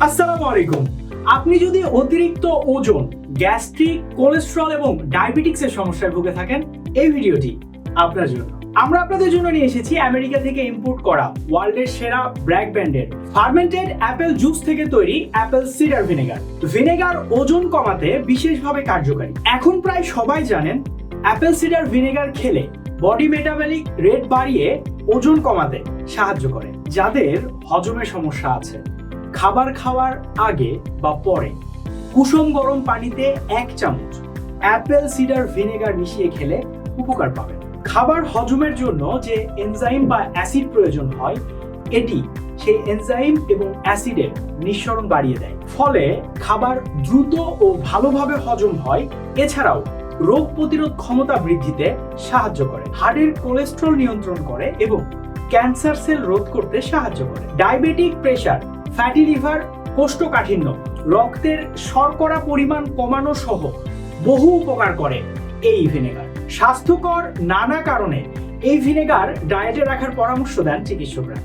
আসসালামু আলাইকুম। আপনি যদি অতিরিক্ত ওজন, গ্যাস্ট্রিক, কোলেস্ট্রল এবং ডায়াবেটিক্সের সমস্যায় ভুগে থাকেন, এই ভিডিওটি আপনার জন্য। আমরা আপনাদের জন্য নিয়ে এসেছি আমেরিকা থেকে ইম্পোর্ট করা ওয়ার্ল্ডের সেরা ব্র্যাক ব্র্যান্ডের ফার্মেন্টেড অ্যাপেল জুস থেকে তৈরি অ্যাপেল সিডার ভিনেগার ভিনেগার ওজন কমাতে বিশেষভাবে কার্যকারী। এখন প্রায় সবাই জানেন অ্যাপেল সিডার ভিনেগার খেলে বডি মেটাবলিক রেট বাড়িয়ে ওজন কমাতে সাহায্য করে। যাদের হজমের সমস্যা আছে। খাবার খাওয়ার আগে বা পরে কুসুম গরম পানিতে এক চামচ অ্যাপেল সিডার ভিনেগার মিশিয়ে খেলে উপকার পাবেন। খাবার হজমের জন্য যে এনজাইম বা অ্যাসিড প্রয়োজন হয়, এটি সেই এনজাইম এবং অ্যাসিডের নিঃসরণ বাড়িয়ে দেয়। ফলে খাবার দ্রুত ও ভালোভাবে হজম হয়, এছাড়াও রোগ প্রতিরোধ ক্ষমতা বৃদ্ধিতে সাহায্য করে। হার্টের কোলেস্ট্রল নিয়ন্ত্রণ করে এবং ক্যান্সার সেল রোধ করতে সাহায্য করে। ডায়াবেটিক প্রেশার ফ্যাটি লিভার কোষ্ঠকাঠিন্য। রক্তের শর্করা পরিমাণ কমানো সহ বহু উপকার করে এই ভিনেগার স্বাস্থ্যকর নানা কারণে এই ভিনেগার ডায়েটে রাখার পরামর্শ দেন চিকিৎসকরা।